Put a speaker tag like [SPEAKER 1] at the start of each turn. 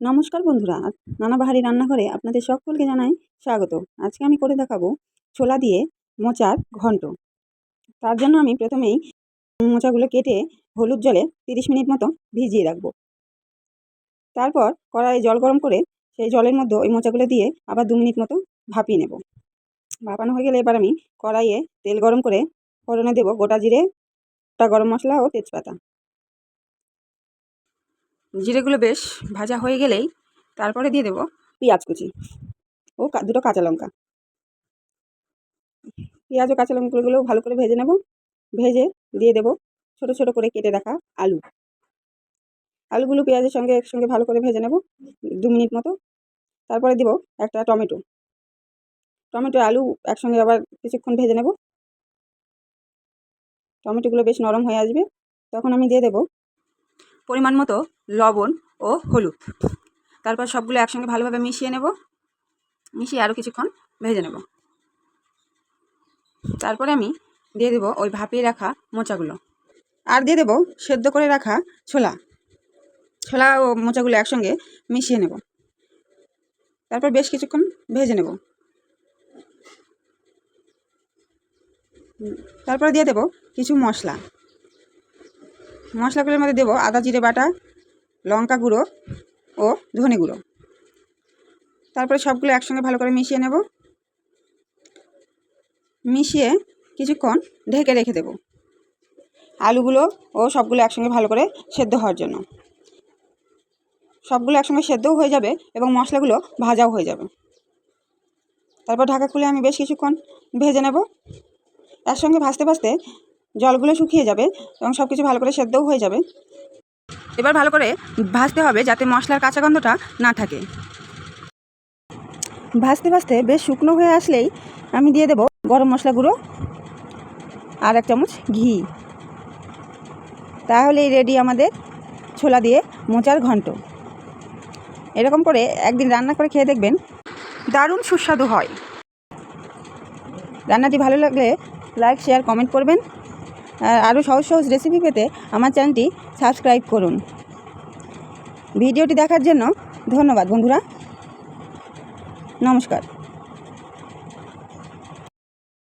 [SPEAKER 1] নমস্কার বন্ধুরা নানা বাহারি রান্নাঘরে আপনাদের সকলকে জানাই স্বাগত। আজকে আমি করে দেখাবো ছোলা দিয়ে মোচার ঘন্ট। তার জন্য আমি প্রথমেই মোচাগুলো কেটে হলুদ জলে তিরিশ মিনিট মতো ভিজিয়ে রাখব। তারপর কড়াইয়ে জল গরম করে সেই জলের মধ্যে ওই মোচাগুলো দিয়ে আবার দু মিনিট মতো ভাপিয়ে নেব। ভাপানো হয়ে গেলে এবার আমি কড়াইয়ে তেল গরম করে ফোড়নে দেবো গোটা জিরে, গোটা গরম মশলা ও তেজপাতা। জিরেগুলো বেশ ভাজা হয়ে গেলেই তারপরে দিয়ে দেবো পেঁয়াজ কুচি ও দুটো কাঁচা লঙ্কা। পেঁয়াজ ও কাঁচা লঙ্কাগুলো ভালো করে ভেজে নেব। ভেজে দিয়ে দেবো ছোট ছোট করে কেটে রাখা আলু। আলুগুলো পেঁয়াজের সঙ্গে একসঙ্গে ভালো করে ভেজে নেব দু মিনিট মতো। তারপরে দেবো একটা টমেটো। টমেটো, আলু একসঙ্গে আবার কিছুক্ষণ ভেজে নেব। টমেটোগুলো বেশ নরম হয়ে আসবে। তখন আমি দিয়ে দেবো পরিমাণ মতো লবণ ও হলুদ। তারপর সবগুলো একসঙ্গে ভালোভাবে মিশিয়ে নেব। মিশিয়ে আরও কিছুক্ষণ ভেজে নেব। তারপরে আমি দিয়ে দেবো ওই ভাপিয়ে রাখা মোচাগুলো। আর দিয়ে দেবো সেদ্ধ করে রাখা ছোলা। ছোলা ও মোচাগুলো একসঙ্গে মিশিয়ে নেব। তারপর বেশ কিছুক্ষণ ভেজে নেব। তারপরে দিয়ে দেবো কিছু মশলা। মশলাগুলোর মধ্যে দেবো আদা, জিরে বাটা, লঙ্কা গুঁড়ো ও ধনে গুঁড়ো। তারপরে সবগুলো একসঙ্গে ভালো করে মিশিয়ে নেব। মিশিয়ে কিছুক্ষণ ঢেকে রেখে দেব আলুগুলো ও সবগুলো একসঙ্গে ভালো করে সেদ্ধ হওয়ার জন্য। সবগুলো একসঙ্গে সেদ্ধও হয়ে যাবে এবং মশলাগুলো ভাজাও হয়ে যাবে। তারপর ঢাকা খুলে আমি বেশ কিছুক্ষণ ভেজে নেব। একসঙ্গে ভাজতে ভাজতে জলগুলো শুকিয়ে যাবে এবং সব কিছু ভালো করে সেদ্ধও হয়ে যাবে। এবার ভালো করে ভাজতে হবে যাতে মশলার কাঁচা গন্ধটা না থাকে। ভাজতে ভাজতে বেশ শুকনো হয়ে আসলেই আমি দিয়ে দেব গরম মশলা গুঁড়ো আর এক চামচ ঘি। তাহলেই রেডি আমাদের ছোলা দিয়ে মোচার ঘন্ট। এরকম করে একদিন রান্না করে খেয়ে দেখবেন দারুণ সুস্বাদু হয়। রান্নাটি ভালো লাগলে লাইক শেয়ার কমেন্ট করবেন। আরও সহজ সহজ রেসিপি পেতে আমার চ্যানেলটি সাবস্ক্রাইব করুন। ভিডিওটি দেখার জন্য ধন্যবাদ বন্ধুরা। নমস্কার।